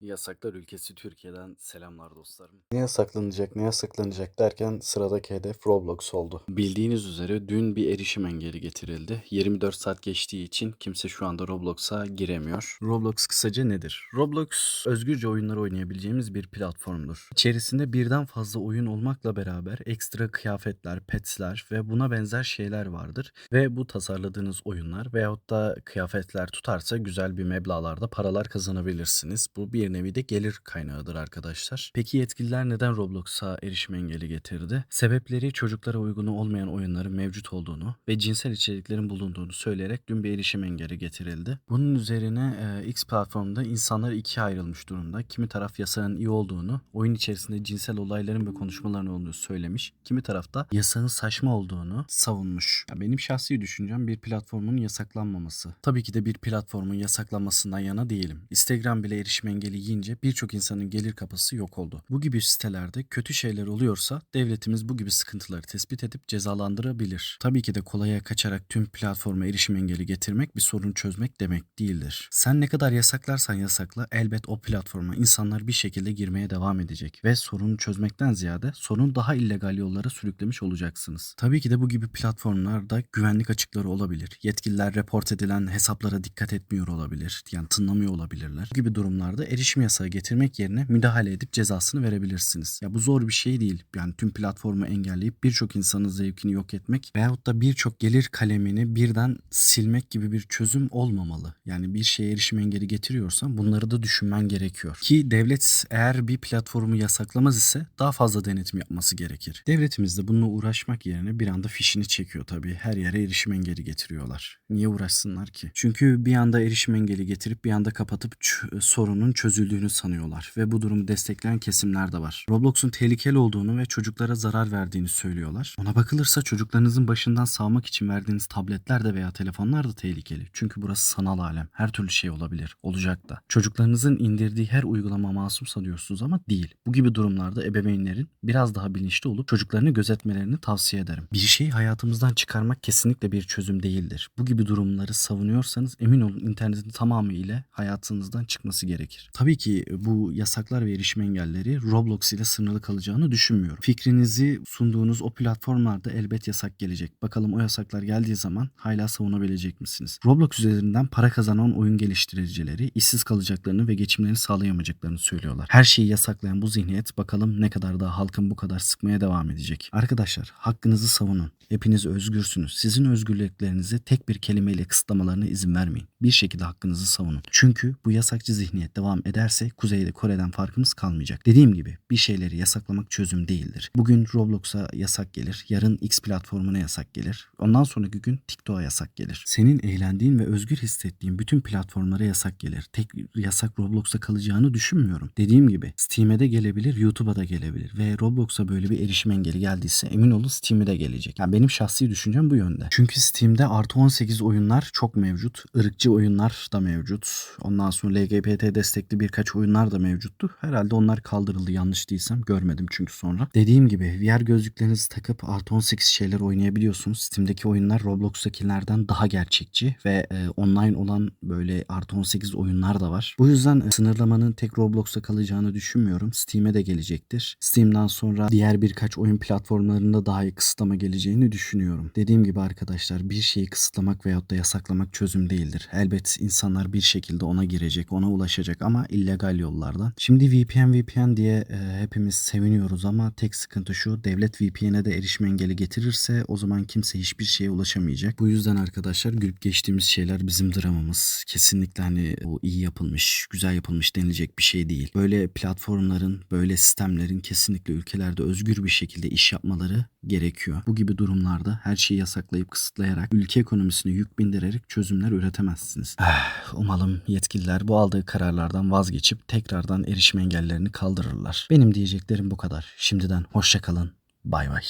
Yasaklar ülkesi Türkiye'den selamlar dostlarım. Ne yasaklanacak, ne yasaklanacak derken sıradaki hedef Roblox oldu. Bildiğiniz üzere dün bir erişim engeli getirildi. 24 saat geçtiği için kimse şu anda Roblox'a giremiyor. Roblox kısaca nedir? Roblox özgürce oyunlar oynayabileceğimiz bir platformdur. İçerisinde birden fazla oyun olmakla beraber ekstra kıyafetler, petsler ve buna benzer şeyler vardır. Ve bu tasarladığınız oyunlar veyahut da kıyafetler tutarsa güzel bir meblağlarda paralar kazanabilirsiniz. Bu bir nevi de gelir kaynağıdır arkadaşlar. Peki yetkililer neden Roblox'a erişim engeli getirdi? Sebepleri çocuklara uygun olmayan oyunların mevcut olduğunu ve cinsel içeriklerin bulunduğunu söyleyerek dün bir erişim engeli getirildi. Bunun üzerine e, X platformunda insanlar ikiye ayrılmış durumda. Kimi taraf yasağın iyi olduğunu, oyun içerisinde cinsel olayların ve konuşmaların olduğunu söylemiş. Kimi tarafta yasağın saçma olduğunu savunmuş. Ya benim şahsi düşüncem bir platformun yasaklanmaması. Tabii ki de bir platformun yasaklanmasından yana değilim. Instagram bile erişim engeli yiyince birçok insanın gelir kapısı yok oldu. Bu gibi sitelerde kötü şeyler oluyorsa devletimiz bu gibi sıkıntıları tespit edip cezalandırabilir. Tabii ki de kolaya kaçarak tüm platforma erişim engeli getirmek bir sorun çözmek demek değildir. Sen ne kadar yasaklarsan yasakla elbet o platforma insanlar bir şekilde girmeye devam edecek ve sorunu çözmekten ziyade sorun daha illegal yollara sürüklemiş olacaksınız. Tabii ki de bu gibi platformlarda güvenlik açıkları olabilir. Yetkililer report edilen hesaplara dikkat etmiyor olabilir. Yani tınlamıyor olabilirler. Bu gibi durumlarda erişim yasağı getirmek yerine müdahale edip cezasını verebilirsiniz. Ya bu zor bir şey değil. Yani tüm platformu engelleyip birçok insanın zevkini yok etmek veyahut da birçok gelir kalemini birden silmek gibi bir çözüm olmamalı. Yani bir şeye erişim engeli getiriyorsan bunları da düşünmen gerekiyor. Ki devlet eğer bir platformu yasaklamaz ise daha fazla denetim yapması gerekir. Devletimiz de bununla uğraşmak yerine bir anda fişini çekiyor tabii. Her yere erişim engeli getiriyorlar. Niye uğraşsınlar ki? Çünkü bir anda erişim engeli getirip bir anda kapatıp sorunun çözüldüğünü sanıyorlar ve bu durumu destekleyen kesimler de var. Roblox'un tehlikeli olduğunu ve çocuklara zarar verdiğini söylüyorlar. Ona bakılırsa çocuklarınızın başından sağmak için verdiğiniz tabletler de veya telefonlar da tehlikeli. Çünkü burası sanal alem. Her türlü şey olabilir. Olacak da. Çocuklarınızın indirdiği her uygulama masum sanıyorsunuz ama değil. Bu gibi durumlarda ebeveynlerin biraz daha bilinçli olup çocuklarını gözetmelerini tavsiye ederim. Bir şeyi hayatımızdan çıkarmak kesinlikle bir çözüm değildir. Bu gibi durumları savunuyorsanız emin olun internetin tamamı ile hayatınızdan çıkması gerekir. Tabii ki bu yasaklar ve erişim engelleri Roblox ile sınırlı kalacağını düşünmüyorum. Fikrinizi sunduğunuz o platformlarda elbet yasak gelecek. Bakalım o yasaklar geldiği zaman hala savunabilecek misiniz? Roblox üzerinden para kazanan oyun geliştiricileri işsiz kalacaklarını ve geçimlerini sağlayamayacaklarını söylüyorlar. Her şeyi yasaklayan bu zihniyet bakalım ne kadar daha halkın bu kadar sıkmaya devam edecek. Arkadaşlar hakkınızı savunun. Hepiniz özgürsünüz. Sizin özgürlüklerinizi tek bir kelimeyle kısıtlamalarına izin vermeyin. Bir şekilde hakkınızı savunun. Çünkü bu yasakçı zihniyet devam ederse Kuzey'de Kore'den farkımız kalmayacak. Dediğim gibi bir şeyleri yasaklamak çözüm değildir. Bugün Roblox'a yasak gelir. Yarın X platformuna yasak gelir. Ondan sonraki gün TikTok'a yasak gelir. Senin eğlendiğin ve özgür hissettiğin bütün platformlara yasak gelir. Tek yasak Roblox'a kalacağını düşünmüyorum. Dediğim gibi Steam'e de gelebilir, YouTube'a da gelebilir. Ve Roblox'a böyle bir erişim engeli geldiyse emin olun Steam'e de gelecek. Yani benim şahsi düşüncem bu yönde. Çünkü Steam'de artı 18 oyunlar çok mevcut. Irkçı oyunlar da mevcut. Ondan sonra LGBT destekli birkaç oyunlar da mevcuttu. Herhalde onlar kaldırıldı yanlış değilsem. Görmedim çünkü sonra. Dediğim gibi VR gözlüklerinizi takıp artı 18 şeyler oynayabiliyorsunuz. Steam'deki oyunlar Roblox'takilerden daha gerçekçi ve e, online olan böyle artı 18 oyunlar da var. Bu yüzden e, sınırlamanın tek Roblox'ta kalacağını düşünmüyorum. Steam'e de gelecektir. Steam'den sonra diğer birkaç oyun platformlarında daha iyi kısıtlama geleceğini düşünüyorum. Dediğim gibi arkadaşlar bir şeyi kısıtlamak veyahut da yasaklamak çözüm değildir. Elbet insanlar bir şekilde ona girecek, ona ulaşacak ama illegal yollardan. Şimdi VPN VPN diye e, hepimiz seviniyoruz ama tek sıkıntı şu devlet VPN'e de erişim engeli getirirse o zaman kimse hiçbir şeye ulaşamayacak. Bu yüzden arkadaşlar gülüp geçtiğimiz şeyler bizim dramamız. Kesinlikle hani o iyi yapılmış, güzel yapılmış denilecek bir şey değil. Böyle platformların, böyle sistemlerin kesinlikle ülkelerde özgür bir şekilde iş yapmaları gerekiyor. Bu gibi durumlarda her şeyi yasaklayıp kısıtlayarak ülke ekonomisine yük bindirerek çözümler üretemezsiniz. Eh, Umalım yetkililer bu aldığı kararlardan vazgeçip tekrardan erişim engellerini kaldırırlar. Benim diyeceklerim bu kadar. Şimdiden hoşça kalın. Bay bay.